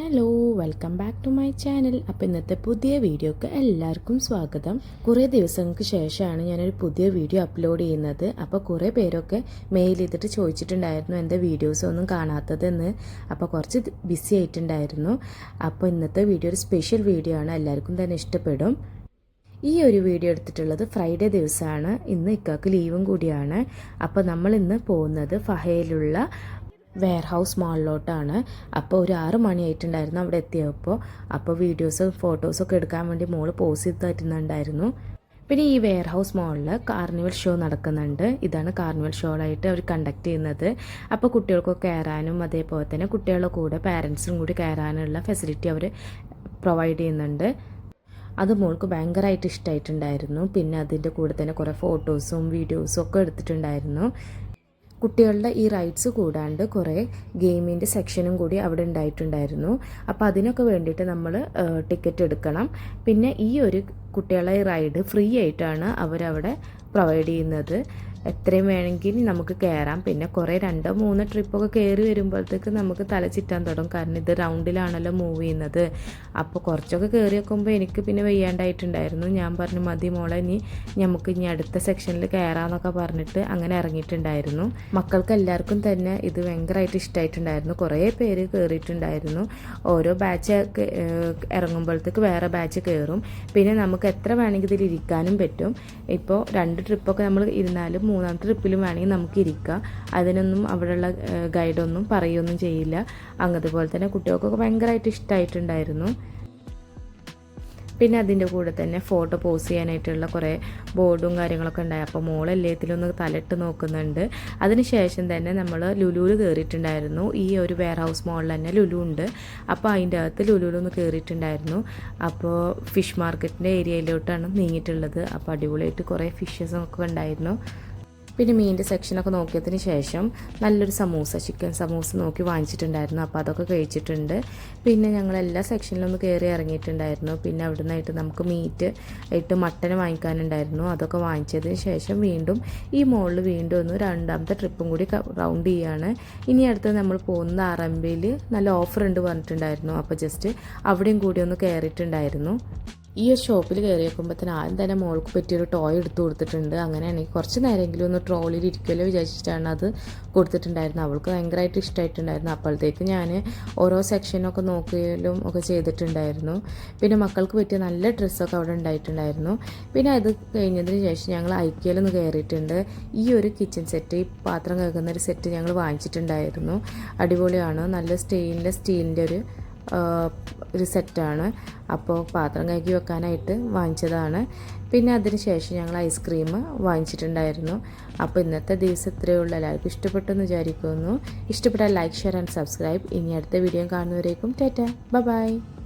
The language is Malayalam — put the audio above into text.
Hello welcome back to my channel അപ്പോൾ ഇന്നത്തെ പുതിയ വീഡിയോക്ക് എല്ലാവർക്കും സ്വാഗതം. കുറേ ദിവസങ്ങൾക്ക് ശേഷമാണ് ഞാനൊരു പുതിയ വീഡിയോ അപ്ലോഡ് ചെയ്യുന്നത്. അപ്പോൾ കുറേ പേരൊക്കെ മെയിൽ ചെയ്തിട്ട് ചോദിച്ചിട്ടുണ്ടായിരുന്നു എന്റെ വീഡിയോസ് ഒന്നും കാണാത്തതെന്ന്. അപ്പോൾ കുറച്ച് ബിസി ആയിട്ടുണ്ടായിരുന്നു. അപ്പോൾ ഇന്നത്തെ വീഡിയോ ഒരു സ്പെഷ്യൽ വീഡിയോ ആണ്. എല്ലാവർക്കും തന്നെ ഇഷ്ടപ്പെടും. ഈ ഒരു വീഡിയോ എടുത്തിട്ടുള്ളത് ഫ്രൈഡേ ദിവസമാണ്. ഇന്ന് ഇക്കാക്ക് ലീവും കൂടിയാണ്. അപ്പോൾ നമ്മൾ ഇന്ന് പോകുന്നത് ഫഹയിലുള്ള വെയർ ഹൗസ് മാളിലോട്ടാണ്. അപ്പോൾ ഒരു ആറ് മണിയായിട്ടുണ്ടായിരുന്നു അവിടെ എത്തിയപ്പോൾ അപ്പോൾ വീഡിയോസും ഫോട്ടോസൊക്കെ എടുക്കാൻ വേണ്ടി മോൾ പോസ് ചെയ്ത് തരുന്നുണ്ടായിരുന്നു. പിന്നെ ഈ വെയർ ഹൗസ് മാളിൽ കാർണിവൽ ഷോ നടക്കുന്നുണ്ട്. ഇതാണ് കാർണിവൽ ഷോയിലായിട്ട് അവർ കണ്ടക്ട് ചെയ്യുന്നത്. അപ്പോൾ കുട്ടികൾക്കൊക്കെ കയറാനും അതേപോലെ തന്നെ കുട്ടികളുടെ കൂടെ പാരൻസും കൂടി കയറാനുള്ള ഫെസിലിറ്റി അവർ പ്രൊവൈഡ് ചെയ്യുന്നുണ്ട്. അത് മോൾക്ക് ഭയങ്കരമായിട്ട് ഇഷ്ടമായിട്ടുണ്ടായിരുന്നു പിന്നെ അതിന്റെ കൂടെ തന്നെ കുറേ ഫോട്ടോസും വീഡിയോസും ഒക്കെ എടുത്തിട്ടുണ്ടായിരുന്നു. കുട്ടികളുടെ ഈ റൈറ്റ്സ് കൂടാണ്ട് കുറേ ഗെയിമിന്റെ സെക്ഷനും കൂടി അവിടെ ഉണ്ടായിട്ടുണ്ടായിരുന്നു. അപ്പോൾ അതിനൊക്കെ വേണ്ടിയിട്ട് നമ്മൾ ടിക്കറ്റ് എടുക്കണം. പിന്നെ ഈ ഒരു കുട്ടികളെ റൈഡ് ഫ്രീ ആയിട്ടാണ് അവരവിടെ പ്രൊവൈഡ് ചെയ്യുന്നത്. എത്രയും വേണമെങ്കിൽ നമുക്ക് കയറാം. പിന്നെ കുറേ രണ്ടോ മൂന്നോ ട്രിപ്പൊക്കെ കയറി വരുമ്പോഴത്തേക്ക് നമുക്ക് തല ചിറ്റാൻ തുടങ്ങും. കാരണം ഇത് റൗണ്ടിലാണല്ലോ മൂവ് ചെയ്യുന്നത്. അപ്പോൾ കുറച്ചൊക്കെ കയറി വെക്കുമ്പോൾ എനിക്ക് പിന്നെ വയ്യാണ്ടായിട്ടുണ്ടായിരുന്നു. ഞാൻ പറഞ്ഞു മതി മോളെ ഇനി നമുക്ക് ഇനി അടുത്ത സെക്ഷനിൽ കയറാമെന്നൊക്കെ പറഞ്ഞിട്ട് അങ്ങനെ ഇറങ്ങിയിട്ടുണ്ടായിരുന്നു. മക്കൾക്ക് എല്ലാവർക്കും തന്നെ ഇത് ഭയങ്കരമായിട്ട് ഇഷ്ടമായിട്ടുണ്ടായിരുന്നു. കുറേ പേര് കയറിയിട്ടുണ്ടായിരുന്നു. ഓരോ ബാച്ച് ഇറങ്ങുമ്പോഴത്തേക്ക് വേറെ ബാച്ച് കയറും. പിന്നെ നമുക്ക് എത്ര വേണമെങ്കിൽ ഇതിൽ ഇരിക്കാനും പറ്റും. ഇപ്പോൾ രണ്ട് ട്രിപ്പൊക്കെ നമ്മൾ ഇരുന്നാലും മൂന്നാമത്തെ ട്രിപ്പിലും വേണമെങ്കിൽ നമുക്ക് ഇരിക്കാം. അതിനൊന്നും അവിടെയുള്ള ഗൈഡൊന്നും പറയുകയൊന്നും ചെയ്യില്ല. അങ്ങതുപോലെ തന്നെ കുട്ടികൾക്കൊക്കെ ഭയങ്കരമായിട്ട് ഇഷ്ടമായിട്ടുണ്ടായിരുന്നു പിന്നെ അതിന്റെ കൂടെ തന്നെ ഫോട്ടോ പോസ് ചെയ്യാനായിട്ടുള്ള കുറേ ബോർഡും കാര്യങ്ങളൊക്കെ ഉണ്ടായി. അപ്പോൾ മോളല്ലേ ഇതിലൊന്ന് തലട്ട് നോക്കുന്നുണ്ട്. അതിനുശേഷം തന്നെ നമ്മൾ ലുലുവിൽ കയറിയിട്ടുണ്ടായിരുന്നു. ഈ ഒരു വെയർ ഹൗസ് മോളിൽ തന്നെ ലുലു ഉണ്ട്. അപ്പോൾ അതിന്റെ അകത്ത് ലുലുവിലൊന്ന് കയറിയിട്ടുണ്ടായിരുന്നു. അപ്പോൾ ഫിഷ് മാർക്കറ്റിന്റെ ഏരിയയിലോട്ടാണ് നീങ്ങിയിട്ടുള്ളത്. അപ്പോൾ അടിപൊളിയായിട്ട് കുറേ ഫിഷസും ഒക്കെ ഉണ്ടായിരുന്നു. പിന്നെ മീനിന്റെ സെക്ഷനൊക്കെ നോക്കിയതിന് ശേഷം നല്ലൊരു സമൂസ ചിക്കൻ സമൂസ നോക്കി വാങ്ങിച്ചിട്ടുണ്ടായിരുന്നു. അപ്പോൾ അതൊക്കെ കഴിച്ചിട്ടുണ്ട്. പിന്നെ ഞങ്ങൾ എല്ലാ സെക്ഷനിലൊന്ന് കയറി ഇറങ്ങിയിട്ടുണ്ടായിരുന്നു. പിന്നെ അവിടെ നിന്നായിട്ട് നമുക്ക് മീറ്റ് ഇട്ട് മട്ടൻ വാങ്ങിക്കാനുണ്ടായിരുന്നു. അതൊക്കെ വാങ്ങിച്ചതിന് ശേഷം വീണ്ടും ഈ മോളിൽ വീണ്ടും ഒന്ന് രണ്ടാമത്തെ ട്രിപ്പും കൂടി റൗണ്ട് ചെയ്യാണ്. ഇനി അടുത്ത് നമ്മൾ പോകുന്ന ആറമ്പയിൽ നല്ല ഓഫർ ഉണ്ട് പറഞ്ഞിട്ടുണ്ടായിരുന്നു. അപ്പോൾ ജസ്റ്റ് അവിടെയും കൂടി ഒന്ന് കയറിയിട്ടുണ്ടായിരുന്നു ഈ ഒരു ഷോപ്പിൽ കയറി വെക്കുമ്പോഴത്തേന് ആദ്യം തന്നെ മോൾക്ക് പറ്റിയൊരു ടോയ് എടുത്തു കൊടുത്തിട്ടുണ്ട്. അങ്ങനെയാണെങ്കിൽ കുറച്ച് നേരമെങ്കിലും ഒന്ന് ട്രോളിൽ ഇരിക്കുമല്ലോ വിചാരിച്ചിട്ടാണ് അത് കൊടുത്തിട്ടുണ്ടായിരുന്നത്. അവൾക്ക് ഭയങ്കരമായിട്ട് ഇഷ്ടമായിട്ടുണ്ടായിരുന്നു അപ്പോഴത്തേക്ക് ഞാൻ ഓരോ സെക്ഷനൊക്കെ നോക്കുകയും ഒക്കെ ചെയ്തിട്ടുണ്ടായിരുന്നു. പിന്നെ മക്കൾക്ക് പറ്റിയ നല്ല ഡ്രസ്സൊക്കെ അവിടെ ഉണ്ടായിട്ടുണ്ടായിരുന്നു. പിന്നെ അത് കഴിഞ്ഞതിന് ശേഷം ഞങ്ങൾ ഐക്യയിലൊന്ന് കയറിയിട്ടുണ്ട് ഈ ഒരു കിച്ചൺ സെറ്റ് ഈ പാത്രം കേൾക്കുന്ന ഒരു സെറ്റ് ഞങ്ങൾ വാങ്ങിച്ചിട്ടുണ്ടായിരുന്നു. അടിപൊളിയാണ്. നല്ല സ്റ്റെയിൻലെസ് സ്റ്റീലിന്റെ ഒരു ഒരു സെറ്റാണ്. അപ്പോൾ പാത്രം കഴുകി വെക്കാനായിട്ട് വാങ്ങിച്ചതാണ്. പിന്നെ അതിന് ശേഷം ഞങ്ങൾ ഐസ്ക്രീം വാങ്ങിച്ചിട്ടുണ്ടായിരുന്നു. അപ്പോൾ ഇന്നത്തെ ദിവസം ഇത്രയേ ഉള്ളൂ. എല്ലാവർക്കും ഇഷ്ടപ്പെട്ടെന്ന് വിചാരിക്കുന്നു. ഇഷ്ടപ്പെട്ടാൽ ലൈക്ക് ഷെയർ ആൻഡ് സബ്സ്ക്രൈബ്. ഇനി അടുത്ത വീഡിയോ കാണുന്നവരേക്കും ടാറ്റ. ബൈ.